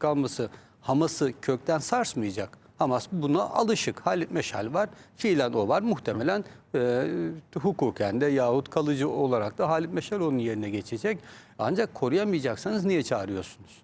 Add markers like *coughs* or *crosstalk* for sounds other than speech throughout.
kalması Hamas'ı kökten sarsmayacak. Hamas buna alışık. Halit Meşal var. Fiilen o var. Muhtemelen e, hukuken de yahut kalıcı olarak da Halit Meşal onun yerine geçecek. Ancak koruyamayacaksanız niye çağırıyorsunuz?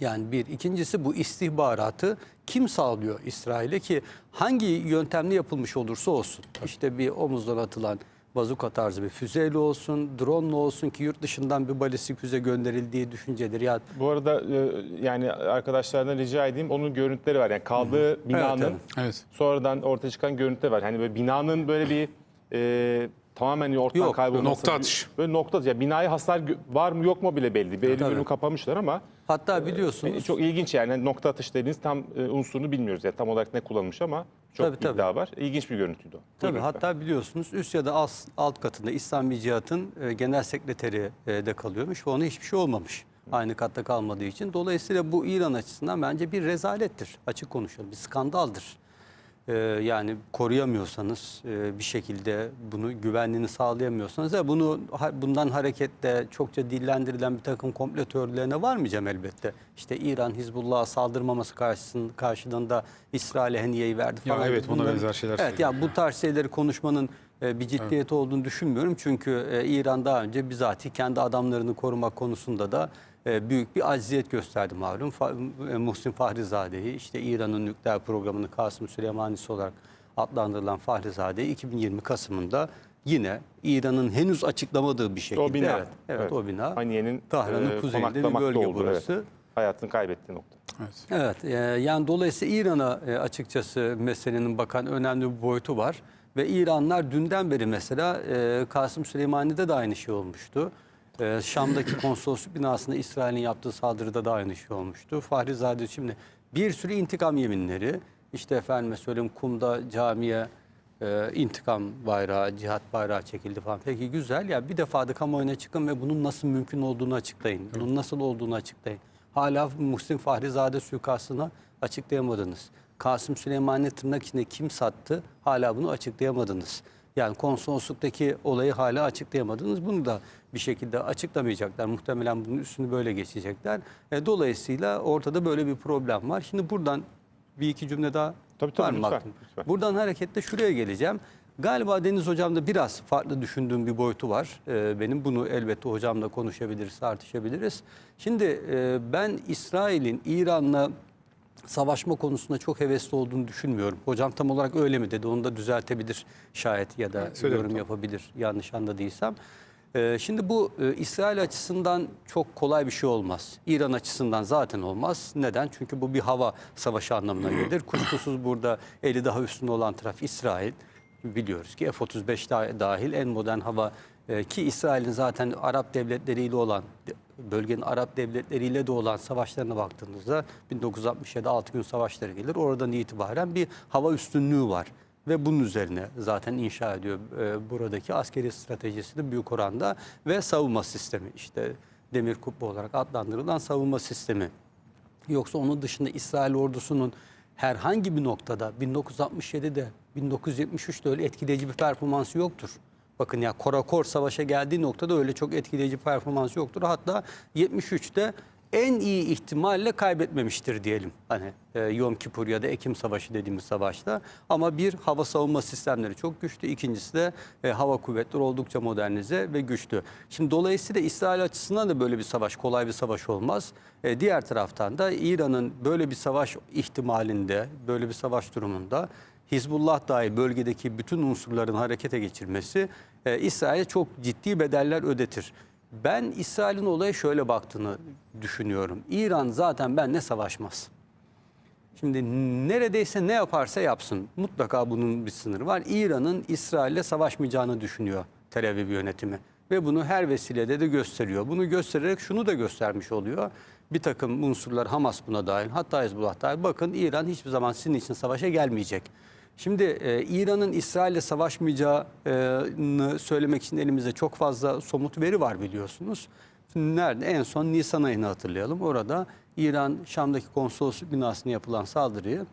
Yani bir. ikincisi bu istihbaratı kim sağlıyor İsrail'e ki hangi yöntemle yapılmış olursa olsun. İşte bir omuzdan atılan bazuka tarzı bir füzeyle olsun, drone olsun ki yurt dışından bir balistik füze gönderildiği düşünceleri. Ya Bu arada e, yani arkadaşlardan rica edeyim onun görüntüleri var. Yani kaldığı binanın evet. Evet. sonradan ortaya çıkan görüntüleri var. Hani böyle binanın böyle bir e, tamamen ortadan Yok, kaybolması. nokta atış. Böyle nokta atış. Yani binaya hasar var mı yok mu bile belli. Tabii. bölümü kapamışlar ama hatta biliyorsunuz e, çok ilginç yani nokta atış dediğiniz tam e, unsurunu bilmiyoruz. Yani tam olarak ne kullanılmış ama çok Tabii, tabii. iddia var. İlginç bir görüntüydü o. Tabii Buyurun hatta biliyorsunuz üst ya da alt, alt katında İslami Cihat'ın e, genel sekreteri e, de kalıyormuş ve ona hiçbir şey olmamış. Aynı katta kalmadığı için. Dolayısıyla bu İran açısından bence bir rezalettir. Açık konuşalım. Bir skandaldır. E, yani koruyamıyorsanız e, bir şekilde bunu güvenliğini sağlayamıyorsanız da bunu ha- bundan hareketle çokça dillendirilen bir takım komplo teorilerine varmayacağım elbette. İşte İran Hizbullah'a saldırmaması karşısında karşılığında İsrail'e heniyeyi verdi Ya falan. evet, buna Bunların- benzer şeyler Evet ya bu tarz şeyleri konuşmanın e, bir ciddiyeti olduğunu düşünmüyorum. Çünkü e, İran daha önce bizatihi kendi adamlarını korumak konusunda da büyük bir acziyet gösterdi malum. E, Muhsin Fahrizade'yi işte İran'ın nükleer programını Kasım Süleymanisi olarak adlandırılan Fahrizade'yi 2020 Kasım'ında yine İran'ın henüz açıklamadığı bir şekilde. O bina. Evet, evet, o bina. Haniye'nin Tahran'ın e, kuzeyinde bir bölge olduğu, burası. Evet. Hayatını kaybettiği nokta. Evet. Evet, e, yani dolayısıyla İran'a e, açıkçası meselenin bakan önemli bir boyutu var. Ve İranlar dünden beri mesela e, Kasım Süleymani'de de aynı şey olmuştu. E, Şam'daki konsolosluk binasında İsrail'in yaptığı saldırıda da aynı şey olmuştu. Fahrizade şimdi bir sürü intikam yeminleri, işte efendime söyleyeyim Kum'da camiye e, intikam bayrağı, cihat bayrağı çekildi falan. Peki güzel ya bir defa da kamuoyuna çıkın ve bunun nasıl mümkün olduğunu açıklayın. Bunun nasıl olduğunu açıklayın. Hala Muhsin Fahrizade suikastını açıklayamadınız. Kasım Süleyman'ı tırnak içinde kim sattı hala bunu açıklayamadınız. Yani konsolosluktaki olayı hala açıklayamadınız. Bunu da bir şekilde açıklamayacaklar. Muhtemelen bunun üstünü böyle geçecekler. E, dolayısıyla ortada böyle bir problem var. Şimdi buradan bir iki cümle daha Tabii, tabii, var mı lütfen, vaktim? lütfen. Buradan hareketle şuraya geleceğim. Galiba Deniz Hocam'da biraz farklı düşündüğüm bir boyutu var. Ee, benim bunu elbette hocamla konuşabiliriz, tartışabiliriz. Şimdi e, ben İsrail'in İran'la savaşma konusunda çok hevesli olduğunu düşünmüyorum. Hocam tam olarak öyle mi dedi? Onu da düzeltebilir şayet ya da yorum tamam. yapabilir yanlış anladıysam. Ee, Şimdi bu e, İsrail açısından çok kolay bir şey olmaz. İran açısından zaten olmaz. Neden? Çünkü bu bir hava savaşı anlamına gelir. Kuşkusuz burada eli daha üstünde olan taraf İsrail. Biliyoruz ki F-35 da- dahil en modern hava e, ki İsrail'in zaten Arap devletleriyle olan bölgenin Arap devletleriyle de olan savaşlarına baktığınızda 1967 6 gün savaşları gelir. Oradan itibaren bir hava üstünlüğü var ve bunun üzerine zaten inşa ediyor e, buradaki askeri stratejisini büyük oranda ve savunma sistemi işte demir kubbe olarak adlandırılan savunma sistemi. Yoksa onun dışında İsrail ordusunun herhangi bir noktada 1967'de 1973'te öyle etkileyici bir performansı yoktur. Bakın ya Korakor savaşa geldiği noktada öyle çok etkileyici performansı yoktur. Hatta 73'te en iyi ihtimalle kaybetmemiştir diyelim. Hani e, Yom Kipur ya da Ekim Savaşı dediğimiz savaşta. Ama bir hava savunma sistemleri çok güçlü. İkincisi de e, hava kuvvetleri oldukça modernize ve güçlü. Şimdi dolayısıyla İsrail açısından da böyle bir savaş kolay bir savaş olmaz. E, diğer taraftan da İran'ın böyle bir savaş ihtimalinde, böyle bir savaş durumunda Hizbullah dahi bölgedeki bütün unsurların harekete geçirmesi e, İsrail'e çok ciddi bedeller ödetir. Ben İsrail'in olaya şöyle baktığını düşünüyorum. İran zaten benimle savaşmaz. Şimdi neredeyse ne yaparsa yapsın mutlaka bunun bir sınırı var. İran'ın İsrail'le savaşmayacağını düşünüyor Tel Aviv yönetimi. Ve bunu her vesilede de gösteriyor. Bunu göstererek şunu da göstermiş oluyor. Bir takım unsurlar Hamas buna dahil hatta Hezbollah dahil. Bakın İran hiçbir zaman sizin için savaşa gelmeyecek. Şimdi e, İran'ın İsrail'le savaşmayacağını söylemek için elimizde çok fazla somut veri var biliyorsunuz. Nerede? En son Nisan ayını hatırlayalım. Orada İran Şam'daki konsolosluk binasına yapılan saldırıyı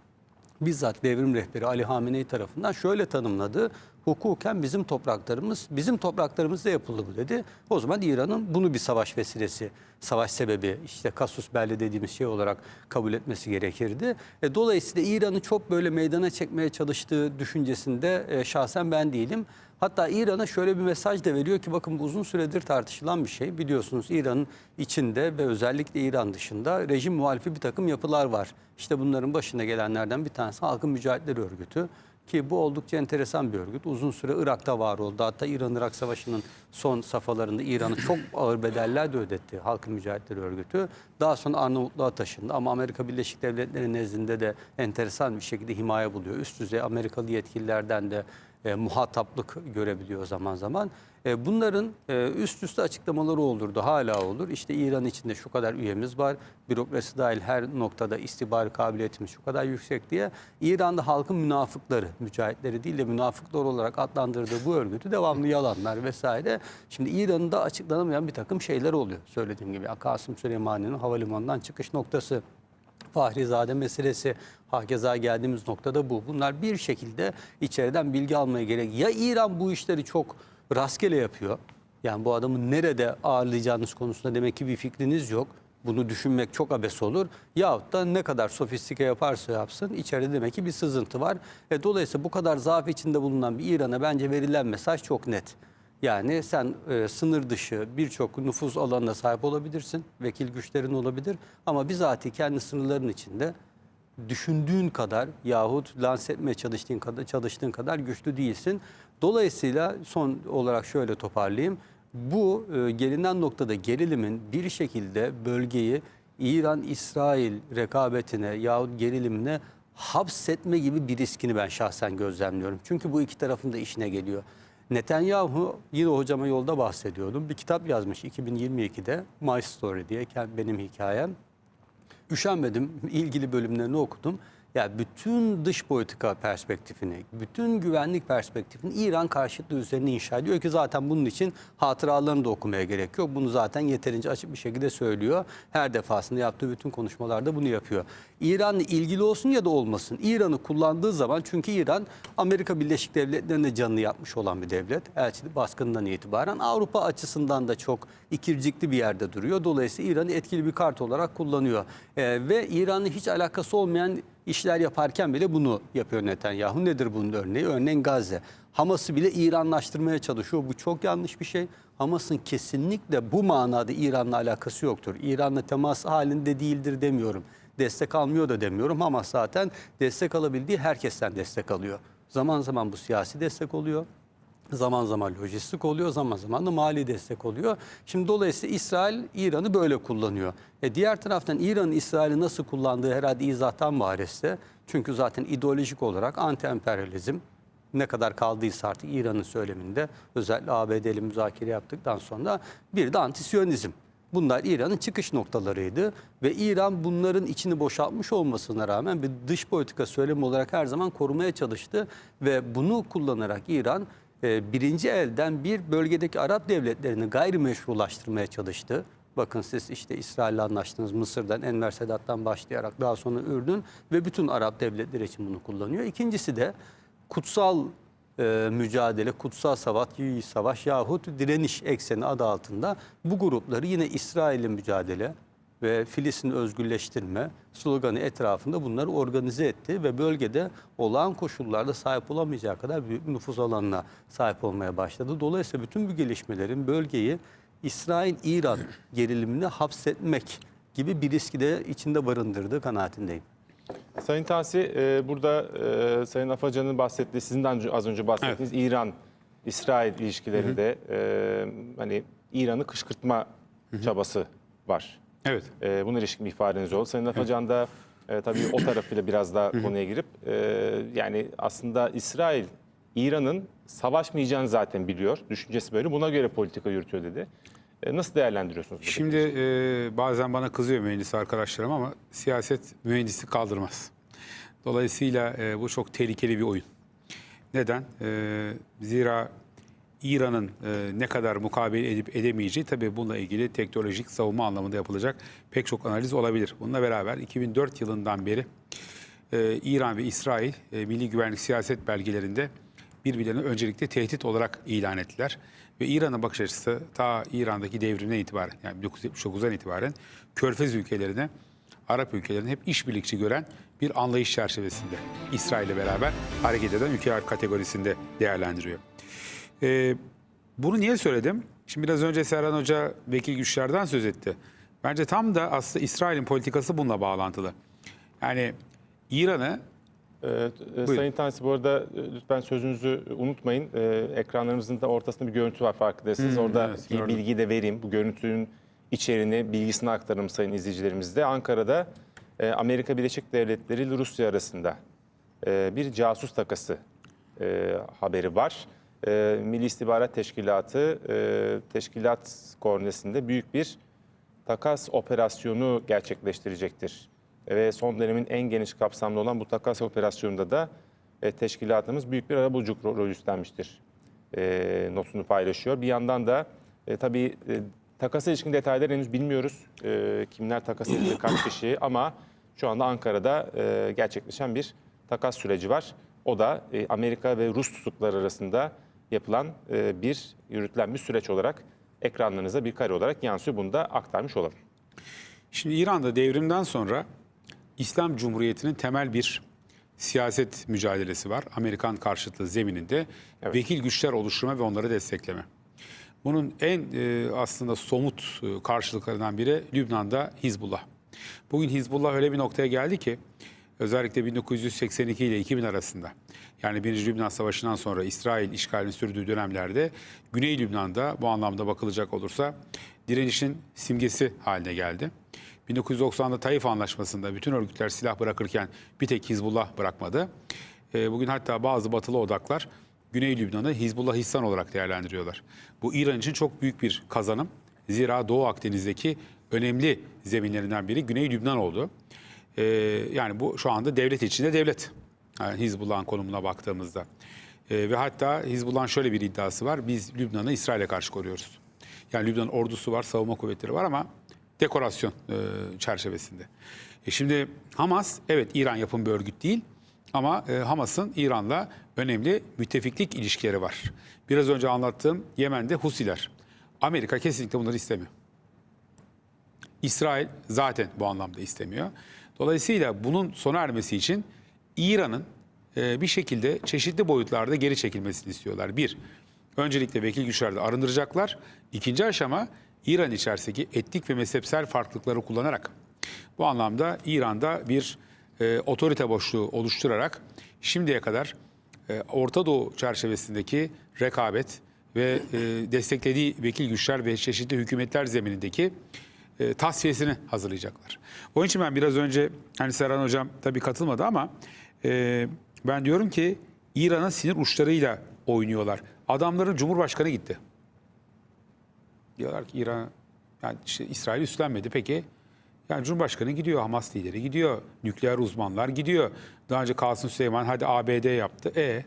bizzat devrim rehberi Ali Hamenei tarafından şöyle tanımladı. Hukuken bizim topraklarımız, bizim topraklarımızda yapıldı bu dedi. O zaman İran'ın bunu bir savaş vesilesi, savaş sebebi, işte kasus belli dediğimiz şey olarak kabul etmesi gerekirdi. E, dolayısıyla İran'ı çok böyle meydana çekmeye çalıştığı düşüncesinde e, şahsen ben değilim. Hatta İran'a şöyle bir mesaj da veriyor ki bakın bu uzun süredir tartışılan bir şey. Biliyorsunuz İran'ın içinde ve özellikle İran dışında rejim muhalifi bir takım yapılar var. İşte bunların başına gelenlerden bir tanesi Halkın Mücadeleleri Örgütü. Ki bu oldukça enteresan bir örgüt. Uzun süre Irak'ta var oldu. Hatta İran-Irak Savaşı'nın son safhalarında İran'ı *laughs* çok ağır bedeller de ödetti Halkın Mücadeleleri Örgütü. Daha sonra Arnavutluğa taşındı ama Amerika Birleşik Devletleri nezdinde de enteresan bir şekilde himaye buluyor. Üst düzey Amerikalı yetkililerden de e, muhataplık görebiliyor zaman zaman. E, bunların e, üst üste açıklamaları olurdu, hala olur. İşte İran içinde şu kadar üyemiz var, bürokrasi dahil her noktada istihbari kabiliyetimiz şu kadar yüksek diye. İran'da halkın münafıkları, mücahitleri değil de münafıklar olarak adlandırdığı bu örgütü devamlı yalanlar vesaire. Şimdi İran'ın da açıklanamayan bir takım şeyler oluyor. Söylediğim gibi Kasım Süleymani'nin havalimanından çıkış noktası. Fahrizade meselesi, hakeza geldiğimiz noktada bu. Bunlar bir şekilde içeriden bilgi almaya gerek. Ya İran bu işleri çok rastgele yapıyor. Yani bu adamı nerede ağırlayacağınız konusunda demek ki bir fikriniz yok. Bunu düşünmek çok abes olur. Yahut da ne kadar sofistike yaparsa yapsın içeride demek ki bir sızıntı var. E, dolayısıyla bu kadar zaaf içinde bulunan bir İran'a bence verilen mesaj çok net. Yani sen e, sınır dışı birçok nüfus alanına sahip olabilirsin, vekil güçlerin olabilir ama bizatihi kendi sınırların içinde düşündüğün kadar yahut lanse etmeye çalıştığın kadar, çalıştığın kadar güçlü değilsin. Dolayısıyla son olarak şöyle toparlayayım. Bu e, gelinen noktada gerilimin bir şekilde bölgeyi İran-İsrail rekabetine yahut gerilimine hapsetme gibi bir riskini ben şahsen gözlemliyorum. Çünkü bu iki tarafın da işine geliyor. Netanyahu yine hocama yolda bahsediyordum. Bir kitap yazmış 2022'de My Story diye benim hikayem. Üşenmedim. ilgili bölümlerini okudum. Ya bütün dış politika perspektifini, bütün güvenlik perspektifini İran karşıtlığı üzerine inşa ediyor ki zaten bunun için hatıralarını da okumaya gerek yok. Bunu zaten yeterince açık bir şekilde söylüyor. Her defasında yaptığı bütün konuşmalarda bunu yapıyor. İran'la ilgili olsun ya da olmasın. İran'ı kullandığı zaman çünkü İran Amerika Birleşik Devletleri'ne canını yapmış olan bir devlet. Elçili baskından itibaren Avrupa açısından da çok ikircikli bir yerde duruyor. Dolayısıyla İran'ı etkili bir kart olarak kullanıyor. Ee, ve İran'la hiç alakası olmayan işler yaparken bile bunu yapıyor Netanyahu. Nedir bunun örneği? Örneğin Gazze. Hamas'ı bile İranlaştırmaya çalışıyor. Bu çok yanlış bir şey. Hamas'ın kesinlikle bu manada İran'la alakası yoktur. İran'la temas halinde değildir demiyorum. Destek almıyor da demiyorum. Hamas zaten destek alabildiği herkesten destek alıyor. Zaman zaman bu siyasi destek oluyor. Zaman zaman lojistik oluyor, zaman zaman da mali destek oluyor. Şimdi dolayısıyla İsrail İran'ı böyle kullanıyor. E diğer taraftan İran'ın İsrail'i nasıl kullandığı herhalde izahtan bahareste. Çünkü zaten ideolojik olarak anti-emperyalizm ne kadar kaldıysa artık İran'ın söyleminde özellikle ABD'li müzakere yaptıktan sonra bir de antisyonizm. Bunlar İran'ın çıkış noktalarıydı ve İran bunların içini boşaltmış olmasına rağmen bir dış politika söylemi olarak her zaman korumaya çalıştı ve bunu kullanarak İran e, birinci elden bir bölgedeki Arap devletlerini gayrimeşrulaştırmaya çalıştı. Bakın siz işte İsrail'le anlaştınız Mısır'dan, Enver Sedat'tan başlayarak daha sonra Ürdün ve bütün Arap devletleri için bunu kullanıyor. İkincisi de kutsal e, mücadele, kutsal savaş, savaş yahut direniş ekseni adı altında bu grupları yine İsrail'in mücadele ve Filistin'i özgürleştirme sloganı etrafında bunları organize etti ve bölgede olağan koşullarda sahip olamayacağı kadar büyük bir nüfus alanına sahip olmaya başladı. Dolayısıyla bütün bu gelişmelerin bölgeyi İsrail-İran gerilimine hapsetmek gibi bir riski de içinde barındırdığı kanaatindeyim. Sayın Tahsi, e, burada e, Sayın Afacan'ın bahsettiği, sizin de az önce bahsettiğiniz İran-İsrail ilişkilerinde e, hani İran'ı kışkırtma çabası var. Evet. E, buna ilişkin bir ifadeniz oldu. Sayın Afacan da e, tabii o tarafıyla biraz daha konuya girip e, yani aslında İsrail İran'ın savaşmayacağını zaten biliyor. Düşüncesi böyle. Buna göre politika yürütüyor dedi. E, nasıl değerlendiriyorsunuz? Şimdi e, bazen bana kızıyor mühendis arkadaşlarım ama siyaset mühendislik kaldırmaz. Dolayısıyla e, bu çok tehlikeli bir oyun. Neden? E, zira İran'ın e, ne kadar mukabele edip edemeyeceği tabii bununla ilgili teknolojik savunma anlamında yapılacak pek çok analiz olabilir. Bununla beraber 2004 yılından beri e, İran ve İsrail e, Milli Güvenlik Siyaset belgelerinde birbirlerine öncelikle tehdit olarak ilan ettiler. Ve İran'ın bakış açısı ta İran'daki devrimden itibaren yani 1979'dan itibaren Körfez ülkelerine, Arap ülkelerine hep işbirlikçi gören bir anlayış çerçevesinde İsrail'le beraber hareket eden ülkeler kategorisinde değerlendiriyor. Ee, bunu niye söyledim? Şimdi biraz önce Serhan Hoca vekil güçlerden söz etti. Bence tam da aslında İsrail'in politikası bununla bağlantılı. Yani İran'ı Ee, e, Sayın Tansi bu arada e, lütfen sözünüzü unutmayın. Ee, ekranlarımızın da ortasında bir görüntü var farkındaysanız. Orada evet, bir gördüm. bilgiyi de vereyim. Bu görüntünün içeriğini, bilgisini aktaralım sayın izleyicilerimizde. Ankara'da e, Amerika Birleşik Devletleri ile Rusya arasında e, bir casus takası e, haberi var. E, Milli İstihbarat Teşkilatı e, teşkilat koordinasyonunda büyük bir takas operasyonu gerçekleştirecektir. Ve son dönemin en geniş kapsamlı olan bu takas operasyonunda da e, teşkilatımız büyük bir arabuluculuk ro- rolü üstlenmiştir. E, notunu paylaşıyor. Bir yandan da e, tabii e, takasa ilişkin detayları henüz bilmiyoruz. E, kimler takas edildi, kaç kişi *coughs* ama şu anda Ankara'da e, gerçekleşen bir takas süreci var. O da e, Amerika ve Rus tutukları arasında yapılan e, bir yürütülen bir süreç olarak ekranlarınıza bir kare olarak yansıyor. Bunu da aktarmış olalım. Şimdi İran'da devrimden sonra İslam Cumhuriyeti'nin temel bir siyaset mücadelesi var. Amerikan karşıtlığı zemininde Evet. vekil güçler oluşturma ve onları destekleme. Bunun en e, aslında somut e, karşılıklarından biri Lübnan'da Hizbullah. Bugün Hizbullah öyle bir noktaya geldi ki özellikle 1982 ile 2000 arasında yani 1. Lübnan Savaşı'ndan sonra İsrail işgalini sürdüğü dönemlerde Güney Lübnan'da bu anlamda bakılacak olursa direnişin simgesi haline geldi. 1990'da Taif Anlaşması'nda bütün örgütler silah bırakırken bir tek Hizbullah bırakmadı. E, Bugün hatta bazı batılı odaklar Güney Lübnan'ı Hizbullah Hissan olarak değerlendiriyorlar. Bu İran için çok büyük bir kazanım. Zira Doğu Akdeniz'deki önemli zeminlerinden biri Güney Lübnan oldu. Ee, yani bu şu anda devlet içinde devlet. Yani Hizbullah'ın konumuna baktığımızda. Ee, ve hatta Hizbullah'ın şöyle bir iddiası var. Biz Lübnan'ı İsrail'e karşı koruyoruz. Yani Lübnan ordusu var, savunma kuvvetleri var ama dekorasyon e, çerçevesinde. E şimdi Hamas evet İran yapım bir örgüt değil ama e, Hamas'ın İran'la önemli müttefiklik ilişkileri var. Biraz önce anlattığım Yemen'de Husiler. Amerika kesinlikle bunları istemiyor. İsrail zaten bu anlamda istemiyor. Dolayısıyla bunun sona ermesi için İran'ın e, bir şekilde çeşitli boyutlarda geri çekilmesini istiyorlar. Bir, öncelikle vekil güçlerde arındıracaklar. İkinci aşama İran içerisindeki etnik ve mezhepsel farklılıkları kullanarak bu anlamda İran'da bir e, otorite boşluğu oluşturarak şimdiye kadar e, Orta Doğu çerçevesindeki rekabet ve e, desteklediği vekil güçler ve çeşitli hükümetler zeminindeki e, tasfiyesini hazırlayacaklar. Onun için ben biraz önce hani Serhan Hocam tabii katılmadı ama e, ben diyorum ki İran'ın sinir uçlarıyla oynuyorlar. Adamların Cumhurbaşkanı gitti. Diyorlar ki İran yani işte İsrail üstlenmedi. Peki yani Cumhurbaşkanı gidiyor, Hamas lideri gidiyor, nükleer uzmanlar gidiyor. Daha önce Kasım Süleyman hadi ABD yaptı. E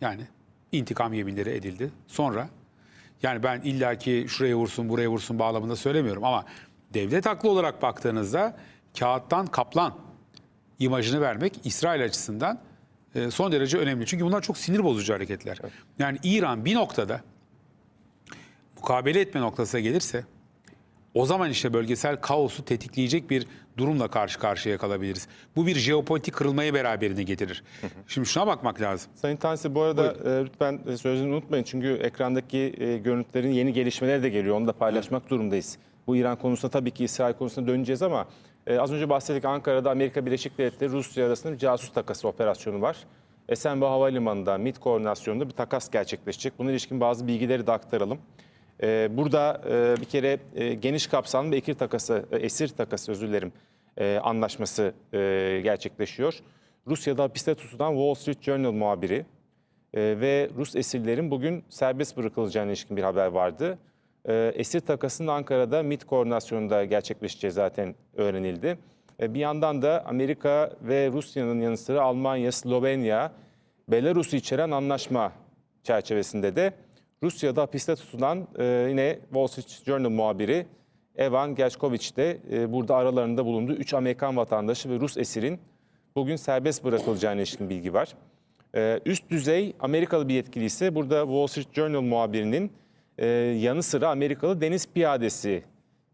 yani intikam yeminleri edildi. Sonra yani ben illaki şuraya vursun, buraya vursun bağlamında söylemiyorum ama devlet haklı olarak baktığınızda kağıttan kaplan imajını vermek İsrail açısından e, son derece önemli. Çünkü bunlar çok sinir bozucu hareketler. Yani İran bir noktada mukabele etme noktasına gelirse o zaman işte bölgesel kaosu tetikleyecek bir durumla karşı karşıya kalabiliriz. Bu bir jeopolitik kırılmayı beraberine getirir. Şimdi şuna bakmak lazım. Sayın Tansi bu arada e, lütfen e, sözünü unutmayın çünkü ekrandaki e, görüntülerin yeni gelişmeleri de geliyor. Onu da paylaşmak durumundayız. Bu İran konusunda tabii ki İsrail konusuna döneceğiz ama e, az önce bahsettik Ankara'da Amerika Birleşik Devletleri Rusya arasında bir casus takası operasyonu var. Esenboğa Havalimanı'nda MİT koordinasyonunda bir takas gerçekleşecek. Buna ilişkin bazı bilgileri de aktaralım. E, burada e, bir kere e, geniş kapsamlı bir esir takası, e, esir takası özür dilerim anlaşması gerçekleşiyor. Rusya'da hapiste tutulan Wall Street Journal muhabiri ve Rus esirlerin bugün serbest bırakılacağına ilişkin bir haber vardı. Esir takasının Ankara'da MİT koordinasyonunda gerçekleşeceği zaten öğrenildi. Bir yandan da Amerika ve Rusya'nın yanı sıra Almanya, Slovenya, Belarus'u içeren anlaşma çerçevesinde de Rusya'da hapiste tutulan e, yine Wall Street Journal muhabiri Evan Gershkovich de e, burada aralarında bulunduğu 3 Amerikan vatandaşı ve Rus esirin bugün serbest bırakılacağına ilişkin bilgi var. Ee, üst düzey Amerikalı bir yetkili ise burada Wall Street Journal muhabirinin e, yanı sıra Amerikalı deniz piyadesi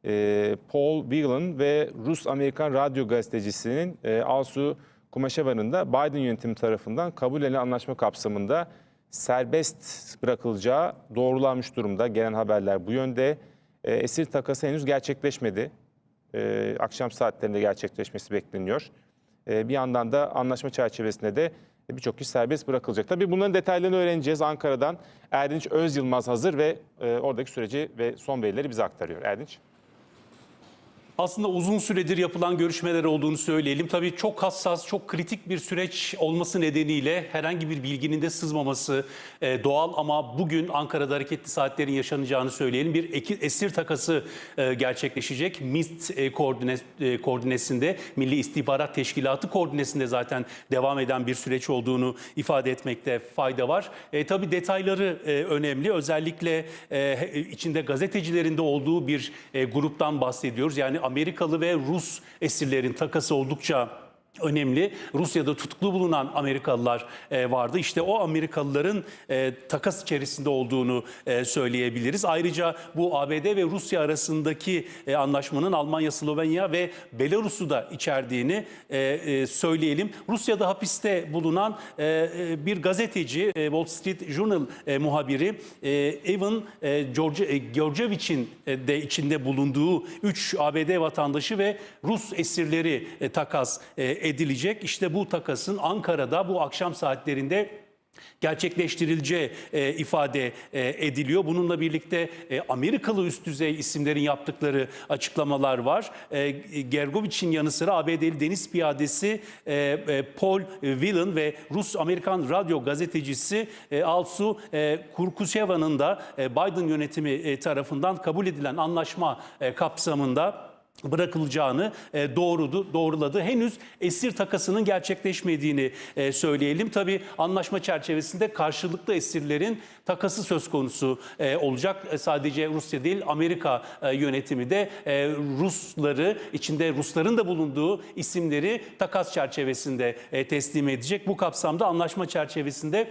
e, Paul Whelan ve Rus-Amerikan radyo gazetecisinin e, Alsu Kumaşeva'nın da Biden yönetimi tarafından kabul edilen anlaşma kapsamında serbest bırakılacağı doğrulanmış durumda. Gelen haberler bu yönde. E, esir takası henüz gerçekleşmedi. E, akşam saatlerinde gerçekleşmesi bekleniyor. E, bir yandan da anlaşma çerçevesinde de birçok kişi serbest bırakılacak. Tabii bunların detaylarını öğreneceğiz Ankara'dan. Erdinç Öz Yılmaz hazır ve e, oradaki süreci ve son verileri bize aktarıyor. Erdinç. Aslında uzun süredir yapılan görüşmeler olduğunu söyleyelim. Tabii çok hassas, çok kritik bir süreç olması nedeniyle herhangi bir bilginin de sızmaması e, doğal ama bugün Ankara'da hareketli saatlerin yaşanacağını söyleyelim. Bir esir takası e, gerçekleşecek. MIST e, koordine, koordinesinde, Milli İstihbarat Teşkilatı koordinesinde zaten devam eden bir süreç olduğunu ifade etmekte fayda var. E, tabii detayları önemli. Özellikle içinde gazetecilerin de olduğu bir gruptan bahsediyoruz. Yani Amerikalı ve Rus esirlerin takası oldukça önemli. Rusya'da tutuklu bulunan Amerikalılar e, vardı. İşte o Amerikalıların e, takas içerisinde olduğunu e, söyleyebiliriz. Ayrıca bu ABD ve Rusya arasındaki e, anlaşmanın Almanya, Slovenya ve Belarus'u da içerdiğini e, e, söyleyelim. Rusya'da hapiste bulunan e, e, bir gazeteci, e, Wall Street Journal e, muhabiri e, Evan e, George, e, Georgievich'in e, de içinde bulunduğu 3 ABD vatandaşı ve Rus esirleri e, takas e, edilecek. İşte bu takasın Ankara'da bu akşam saatlerinde gerçekleştirileceği e, ifade e, ediliyor. Bununla birlikte e, Amerikalı üst düzey isimlerin yaptıkları açıklamalar var. E, Gergovich'in yanı sıra ABD'li deniz piyadesi e, e, Paul Whelan ve Rus-Amerikan radyo gazetecisi e, Alsu e, Kurkusheva'nın da e, Biden yönetimi e, tarafından kabul edilen anlaşma e, kapsamında bırakılacağını e, doğrudu, doğruladı. Henüz esir takasının gerçekleşmediğini e, söyleyelim. Tabii anlaşma çerçevesinde karşılıklı esirlerin takası söz konusu e, olacak. Sadece Rusya değil Amerika yönetimi de Rusları içinde Rusların da bulunduğu isimleri takas çerçevesinde teslim edecek. Bu kapsamda anlaşma çerçevesinde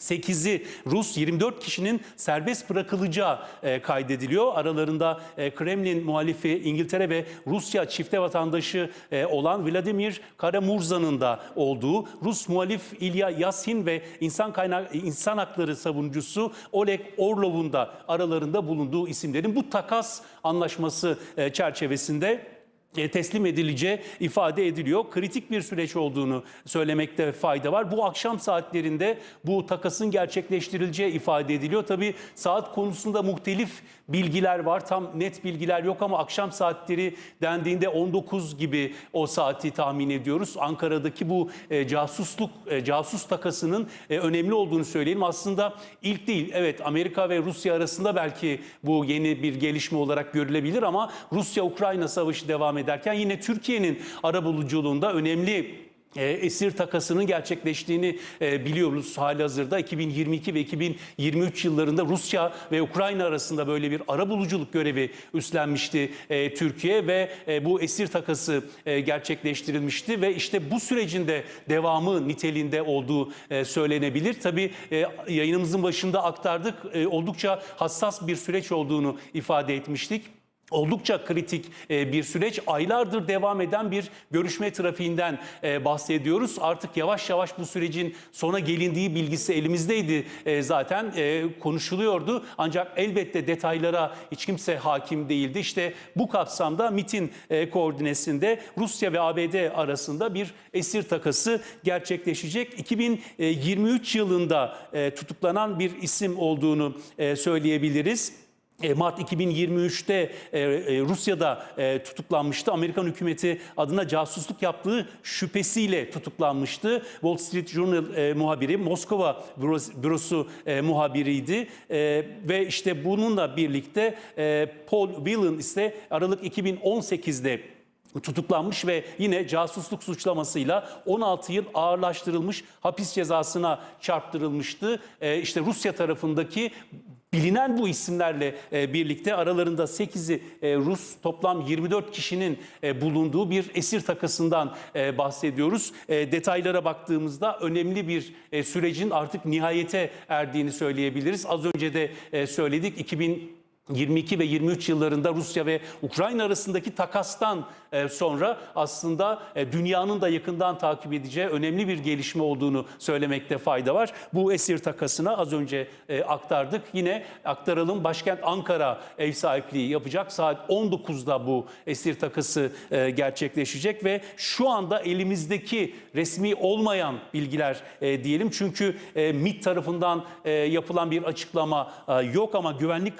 8'i Rus 24 kişinin serbest bırakılacağı e, kaydediliyor. Aralarında e, Kremlin muhalifi İngiltere ve Rusya çifte vatandaşı e, olan Vladimir Karamurza'nın da olduğu Rus muhalif İlya Yasin ve insan kaynak insan hakları savunucusu Oleg Orlov'un da aralarında bulunduğu isimlerin bu takas anlaşması e, çerçevesinde teslim edileceği ifade ediliyor. Kritik bir süreç olduğunu söylemekte fayda var. Bu akşam saatlerinde bu takasın gerçekleştirileceği ifade ediliyor. Tabii saat konusunda muhtelif bilgiler var. Tam net bilgiler yok ama akşam saatleri dendiğinde 19 gibi o saati tahmin ediyoruz. Ankara'daki bu e, casusluk, e, casus takasının e, önemli olduğunu söyleyelim. Aslında ilk değil. Evet Amerika ve Rusya arasında belki bu yeni bir gelişme olarak görülebilir ama Rusya-Ukrayna savaşı devam ederken yine Türkiye'nin arabuluculuğunda önemli e, esir takasının gerçekleştiğini e, biliyoruz halihazırda 2022 ve 2023 yıllarında Rusya ve Ukrayna arasında böyle bir arabuluculuk görevi üstlenmişti e, Türkiye ve bu esir takası gerçekleştirilmişti ve işte bu sürecin de devamı niteliğinde olduğu söylenebilir. Tabii e, yayınımızın başında aktardık oldukça hassas bir süreç olduğunu ifade etmiştik. Oldukça kritik e, bir süreç. Aylardır devam eden bir görüşme trafiğinden e, bahsediyoruz. Artık yavaş yavaş bu sürecin sona gelindiği bilgisi elimizdeydi e, zaten konuşuluyordu. Ancak elbette detaylara hiç kimse hakim değildi. İşte bu kapsamda MIT'in koordinesinde Rusya ve ABD arasında bir esir takası gerçekleşecek. 2023 yılında tutuklanan bir isim olduğunu söyleyebiliriz. E, Mart 2023'te e, e, Rusya'da e, tutuklanmıştı. Amerikan hükümeti adına casusluk yaptığı şüphesiyle tutuklanmıştı. Wall Street Journal e, muhabiri, Moskova bürosu, e, muhabiriydi. E, ve işte bununla birlikte e, Paul Whelan ise Aralık 2018'de tutuklanmış ve yine casusluk suçlamasıyla 16 yıl ağırlaştırılmış hapis cezasına çarptırılmıştı. Ee, işte Rusya tarafındaki bilinen bu isimlerle e, birlikte aralarında 8'i e, Rus toplam 24 kişinin e, bulunduğu bir esir takasından bahsediyoruz. Detaylara baktığımızda önemli bir sürecin artık nihayete erdiğini söyleyebiliriz. Az önce de söyledik 2000 22 ve 23 yıllarında Rusya ve Ukrayna arasındaki takastan e, sonra aslında e, dünyanın da yakından takip edeceği önemli bir gelişme olduğunu söylemekte fayda var. Bu esir takasına az önce e, aktardık. Yine aktaralım başkent Ankara ev sahipliği yapacak. Saat 19'da bu esir takası gerçekleşecek ve şu anda elimizdeki resmi olmayan bilgiler diyelim. Çünkü MİT tarafından yapılan bir açıklama yok ama güvenlik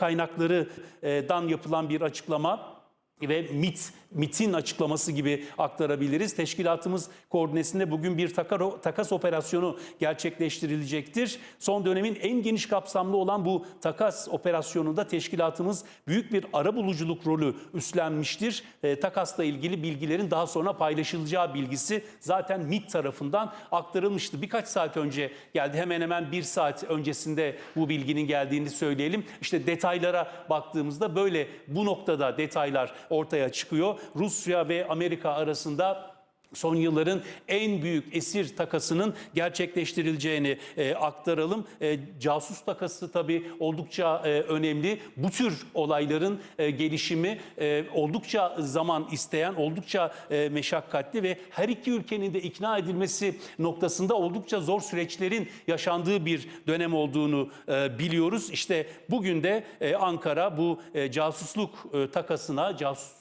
kaynaklarından yapılan bir açıklama ve MIT, MIT'in açıklaması gibi aktarabiliriz. Teşkilatımız koordinesinde bugün bir takas operasyonu gerçekleştirilecektir. Son dönemin en geniş kapsamlı olan bu takas operasyonunda teşkilatımız büyük bir arabuluculuk rolü üstlenmiştir. E, takasla ilgili bilgilerin daha sonra paylaşılacağı bilgisi zaten MIT tarafından aktarılmıştı. Birkaç saat önce geldi. Hemen hemen bir saat öncesinde bu bilginin geldiğini söyleyelim. İşte detaylara baktığımızda böyle bu noktada detaylar ortaya çıkıyor. Rusya ve Amerika arasında son yılların en büyük esir takasının gerçekleştirileceğini e, aktaralım. E, casus takası tabii oldukça e, önemli. Bu tür olayların e, gelişimi e, oldukça zaman isteyen, oldukça e, meşakkatli ve her iki ülkenin de ikna edilmesi noktasında oldukça zor süreçlerin yaşandığı bir dönem olduğunu e, biliyoruz. İşte bugün de e, Ankara bu e, casusluk e, takasına,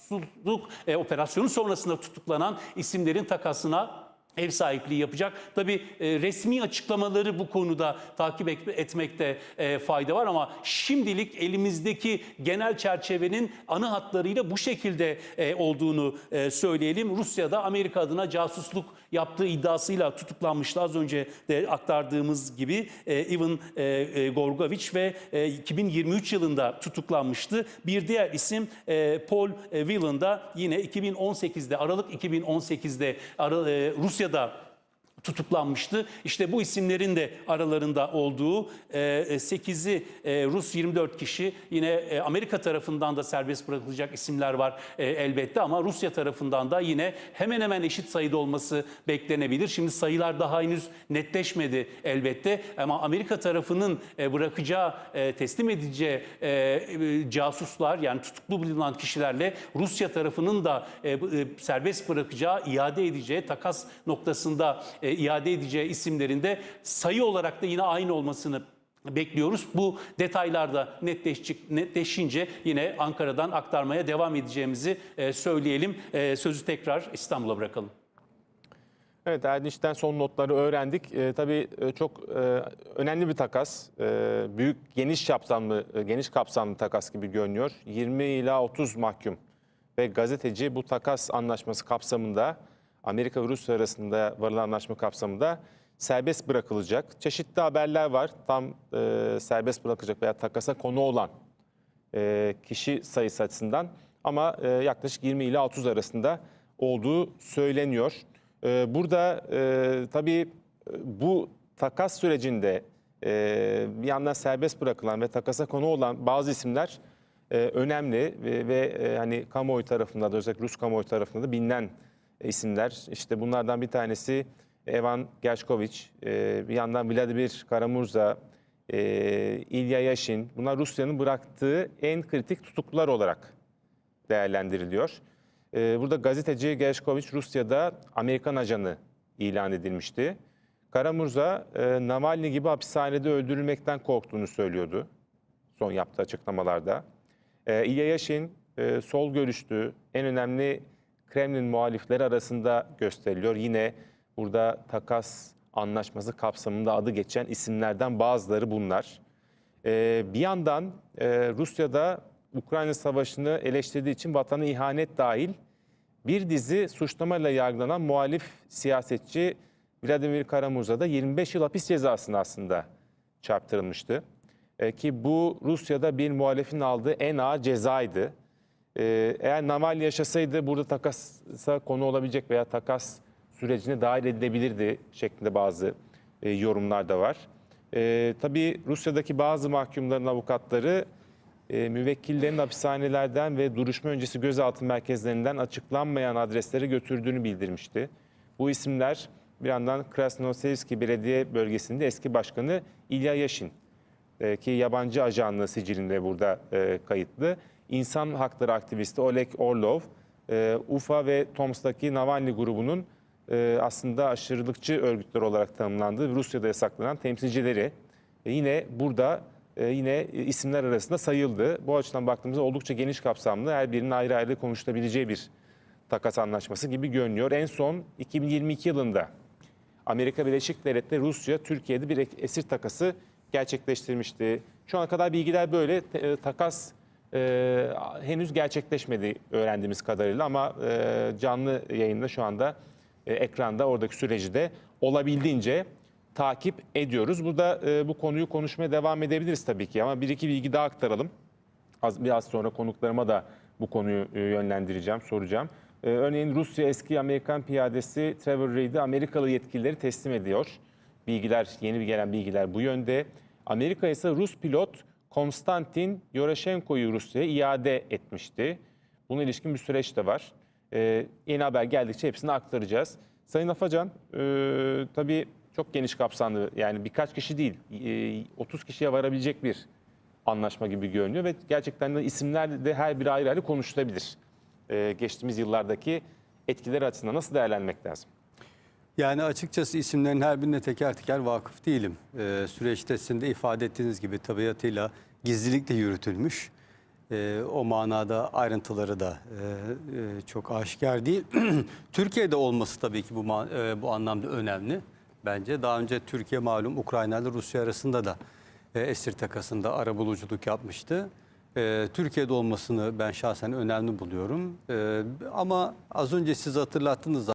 casusluk e, operasyonu sonrasında tutuklanan isimlerin takasına ev sahipliği yapacak. Tabii e, resmi açıklamaları bu konuda takip et- etmekte e, fayda var ama şimdilik elimizdeki genel çerçevenin ana hatlarıyla bu şekilde e, olduğunu e, söyleyelim. Rusya'da Amerika adına casusluk yaptığı iddiasıyla tutuklanmıştı. Az önce de aktardığımız gibi e, Ivan e, e, Gorgovich ve e, 2023 yılında tutuklanmıştı. Bir diğer isim e, Paul Whelan da yine 2018'de Aralık 2018'de Ara- e, Rusya'da tutuklanmıştı. İşte bu isimlerin de aralarında olduğu 8'i Rus 24 kişi yine e, Amerika tarafından da serbest bırakılacak isimler var e, elbette ama Rusya tarafından da yine hemen hemen eşit sayıda olması beklenebilir. Şimdi sayılar daha henüz netleşmedi elbette ama Amerika tarafının e, bırakacağı, e, teslim edeceği e, e, casuslar yani tutuklu bulunan kişilerle Rusya tarafının da e, e, serbest bırakacağı, iade edeceği, takas noktasında e, iade edeceği isimlerinde sayı olarak da yine aynı olmasını bekliyoruz. Bu detaylarda netleşecek, netleşince yine Ankara'dan aktarmaya devam edeceğimizi e, söyleyelim. E, Sözü tekrar İstanbul'a bırakalım. Evet Erdinç'ten son notları öğrendik. Ee, tabii e, çok e, önemli bir takas. Ee, büyük, geniş kapsamlı, e, geniş kapsamlı takas gibi görünüyor. 20 ila 30 mahkum ve gazeteci bu takas anlaşması kapsamında Amerika ve Rusya arasında varılan anlaşma kapsamında serbest bırakılacak. Çeşitli haberler var. Tam e, serbest bırakılacak veya takasa konu olan e, kişi sayısı açısından ama e, yaklaşık 20 ila 30 arasında olduğu söyleniyor. E, Burada e, tabii e, bu takas sürecinde e, bir yandan serbest bırakılan ve takasa konu olan bazı isimler e, önemli ve, ve e, hani kamuoyu tarafında da özellikle Rus kamuoyu tarafında da bilinen isimler. İşte bunlardan bir tanesi Evan Gershkovich, e, bir yandan Vladimir Karamurza, e, İlya Yashin. Bunlar Rusya'nın bıraktığı en kritik tutuklular olarak değerlendiriliyor. E, burada gazeteci Gershkovich Rusya'da Amerikan ajanı ilan edilmişti. Karamurza Navalny gibi hapishanede öldürülmekten korktuğunu söylüyordu son yaptığı açıklamalarda. İlya Yashin sol görüşlü en önemli Kremlin muhalifleri arasında gösteriliyor. Yine burada takas anlaşması kapsamında adı geçen isimlerden bazıları bunlar. E, bir yandan e, Rusya'da Ukrayna Savaşı'nı eleştirdiği için vatana ihanet dahil bir dizi suçlamayla yargılanan muhalif siyasetçi Vladimir Karamurza da 25 yıl hapis cezasına aslında çarptırılmıştı. E, ki bu Rusya'da bir muhalefin aldığı en ağır cezaydı. E, eğer Navalny yaşasaydı burada takasa konu olabilecek veya takas sürecine dahil edilebilirdi şeklinde bazı e, yorumlar da var. E, tabii Rusya'daki bazı mahkumların avukatları e, müvekkillerin hapishanelerden ve duruşma öncesi gözaltı merkezlerinden açıklanmayan adreslere götürdüğünü bildirmişti. Bu isimler bir yandan Krasnoselski Belediye Bölgesi'nde eski başkanı İlya Yaşin e, ki yabancı ajanlığı sicilinde burada e, kayıtlı. İnsan hakları aktivisti Oleg Orlov, e, Ufa ve Tomsk'taki Navalny grubunun e, aslında aşırılıkçı örgütler olarak tanımlandığı Rusya'da yasaklanan temsilcileri e, yine burada e, yine isimler arasında sayıldı. Bu açıdan baktığımızda oldukça geniş kapsamlı her birinin ayrı ayrı konuşulabileceği bir takas anlaşması gibi görünüyor. En son 2022 yılında Amerika Birleşik Devletleri Rusya Türkiye'de bir esir takası gerçekleştirmişti. Şu ana kadar bilgiler böyle e, takas e, henüz gerçekleşmedi öğrendiğimiz kadarıyla ama e, canlı yayında şu anda e, ekranda oradaki süreci de olabildiğince takip ediyoruz. Burada e, bu konuyu konuşmaya devam edebiliriz tabii ki ama bir iki bilgi daha aktaralım. Az, biraz sonra konuklarıma da bu konuyu e, yönlendireceğim, soracağım. E, örneğin Rusya eski Amerikan piyadesi Trevor Reed'i Amerikalı yetkilileri teslim ediyor. Bilgiler, yeni bir gelen bilgiler bu yönde. Amerika ise Rus pilot Konstantin Yoroshenko'yu Rusya'ya iade etmişti. Buna ilişkin bir süreç de var. E, yeni haber geldikçe hepsini aktaracağız. Sayın Afacan, e, tabii çok geniş kapsamlı yani birkaç kişi değil, e, 30 kişiye varabilecek bir anlaşma gibi görünüyor ve gerçekten de isimler de her biri ayrı ayrı konuşulabilir. Ee, geçtiğimiz yıllardaki etkileri açısından nasıl değerlenmek lazım? Yani açıkçası isimlerin her birine teker teker vakıf değilim. Ee, süreçte sizin de ifade ettiğiniz gibi tabiatıyla gizlilik de yürütülmüş. Ee, o manada ayrıntıları da e, e, çok aşikar değil. *clears throat* Türkiye'de olması tabii ki bu e, bu anlamda önemli. Bence daha önce Türkiye malum Ukrayna ile Rusya arasında da e, esir takasında arabuluculuk yapmıştı. E, Türkiye'de olmasını ben şahsen önemli buluyorum. E, ama az önce siz hatırlattınız